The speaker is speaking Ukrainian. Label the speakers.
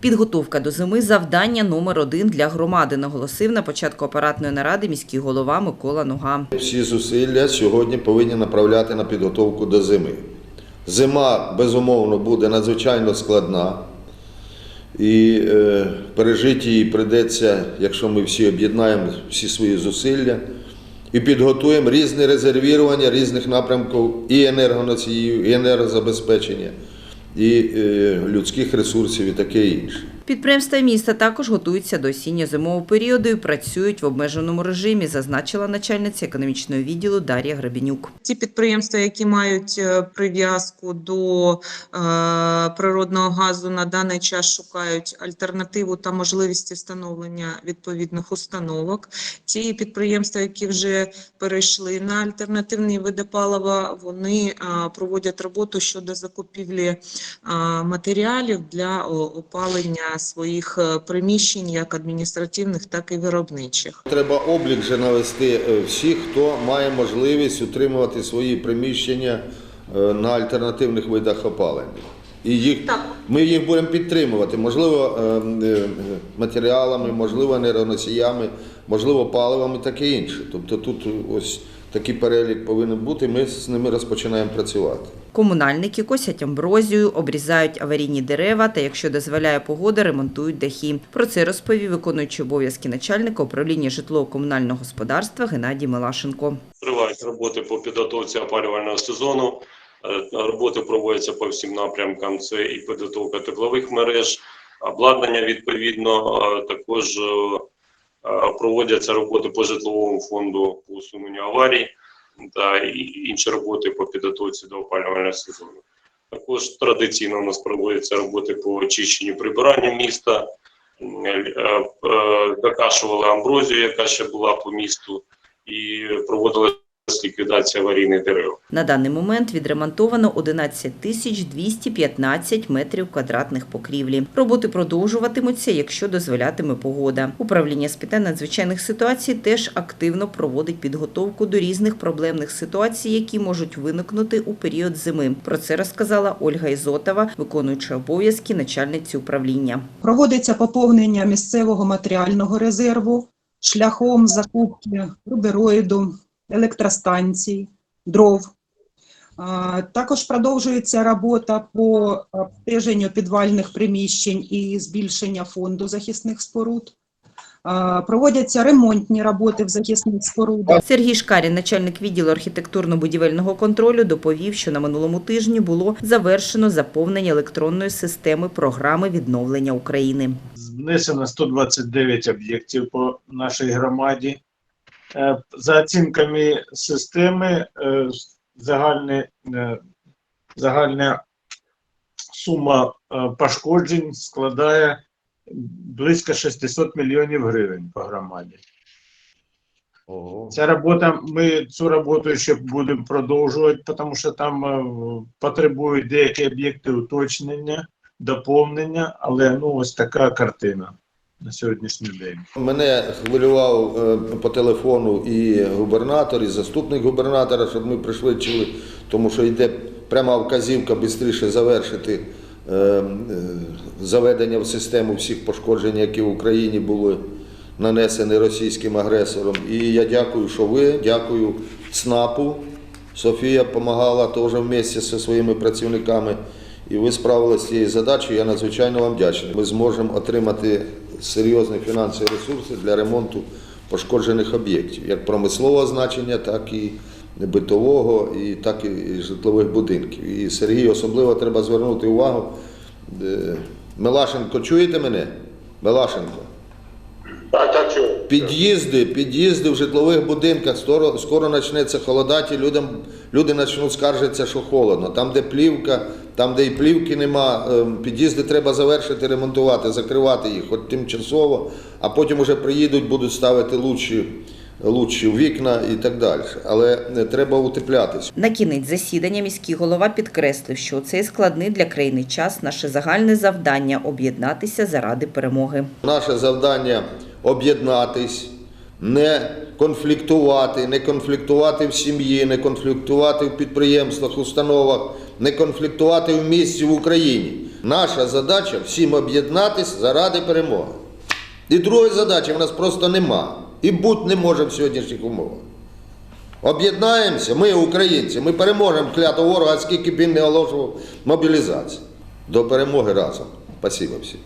Speaker 1: Підготовка до зими завдання номер один для громади, наголосив на початку апаратної наради міський голова Микола Нуга.
Speaker 2: Всі зусилля сьогодні повинні направляти на підготовку до зими. Зима, безумовно, буде надзвичайно складна, і е, пережити її прийдеться, якщо ми всі об'єднаємо всі свої зусилля і підготуємо різне резервірування різних напрямків і енергоносіїв, і енергозабезпечення, і е, людських ресурсів, і таке інше.
Speaker 1: Підприємства міста також готуються до осінньо-зимового періоду і працюють в обмеженому режимі, зазначила начальниця економічного відділу Дар'я Грабінюк.
Speaker 3: Ті підприємства, які мають е, прив'язку до е, природного газу, на даний час шукають альтернативу та можливості встановлення відповідних установок. Ті підприємства, які вже перейшли на альтернативні види палива, вони е, проводять роботу щодо закупівлі матеріалів для опалення своїх е, приміщень, як адміністративних, так і виробничих.
Speaker 2: Треба облік вже навести е, всіх, хто має можливість утримувати свої приміщення е, на альтернативних видах опалення. І їх,
Speaker 3: Так.
Speaker 2: ми їх будемо підтримувати, можливо, матеріалами, можливо, нейроносіями, можливо, паливами, таке інше. Тобто тут ось такий перелік повинен бути, ми з ними розпочинаємо працювати.
Speaker 1: Комунальники косять амброзію, обрізають аварійні дерева та, якщо дозволяє погода, ремонтують дахи. Про це розповів виконуючий обов'язки начальника управління житлово-комунального господарства Геннадій Милашенко.
Speaker 4: Тривають роботи по підготовці опалювального сезону. Е, Роботи проводяться по всім напрямкам. Це і підготовка теплових мереж, обладнання відповідно. е, Також е, проводяться роботи по житловому фонду по усуненню аварій та інші роботи по підготовці до опалювального сезону. Також традиційно у нас проводяться роботи по очищенню прибиранню міста. Е, е, Закашували амброзію, яка ще була по місту, і проводилась ліквідація аварійних дерев.
Speaker 1: На даний момент відремонтовано 11 тисяч 215 метрів квадратних покрівлі. Роботи продовжуватимуться, якщо дозволятиме погода. Управління з питань надзвичайних ситуацій теж активно проводить підготовку до різних проблемних ситуацій, які можуть виникнути у період зими. Про це розказала Ольга Ізотова, виконуюча обов'язки начальниці управління.
Speaker 5: Проводиться поповнення місцевого матеріального резерву шляхом закупки рубероїду, електростанцій, дров. Також продовжується робота по обстеженню підвальних приміщень і збільшення фонду захисних споруд. Проводяться ремонтні роботи в захисних спорудах.
Speaker 1: Сергій Шкарін, начальник відділу архітектурно-будівельного контролю, доповів, що на минулому тижні було завершено заповнення електронної системи програми відновлення України.
Speaker 6: Внесено 129 об'єктів по нашій громаді. Е, За оцінками системи, е, загальне, е, загальна сума пошкоджень складає близько 600 мільйонів гривень по громаді. Ця робота, ми цю роботу ще будемо продовжувати, тому що там потребують деякі об'єкти уточнення, доповнення, але ну ось така картина на сьогоднішній день.
Speaker 2: Мене хвилював е, по телефону і губернатор, і заступник губернатора, щоб ми пришвидшили, тому що йде пряма вказівка швидше завершити е, е, заведення в систему всіх пошкоджень, які в Україні були нанесені російським агресором. І я дякую, що ви, дякую СНАПу. Софія допомагала теж вместе зі своїми працівниками. І ви справилися з цією задачею. Я надзвичайно вам вдячний. Ми зможемо отримати серйозні фінансові ресурси для ремонту пошкоджених об'єктів, як промислового значення, так і битового, і так і житлових будинків. І Сергій особливо треба звернути увагу. Е, Мелашенко, чуєте мене? Мелашенко.
Speaker 4: Так, так, чую.
Speaker 2: Під'їзди, під'їзди в житлових будинках скоро, скоро почнеться холодати, людям, люди почнуть скаржитися, що холодно. Там, де плівка, там, де і плівки нема, ем, під'їзди треба завершити, ремонтувати, закривати їх, хоч тимчасово, а потім вже приїдуть, будуть ставити лучші, лучші вікна і так далі. Але е, треба утеплятися.
Speaker 1: На кінець засідання міський голова підкреслив, що цей складний для країни час наше загальне завдання об'єднатися заради перемоги.
Speaker 2: Наше завдання об'єднатись, не конфліктувати, не конфліктувати в сім'ї, не конфліктувати в підприємствах, установах, не конфліктувати в місті в Україні. Наша задача всім об'єднатися заради перемоги. І другої задачі в нас просто нема. І бути не може в сьогоднішніх умовах. Об'єднаємося, ми, українці, ми переможемо клятого ворога, скільки б він не оголошував мобілізацію. До перемоги разом. Спасибо всім.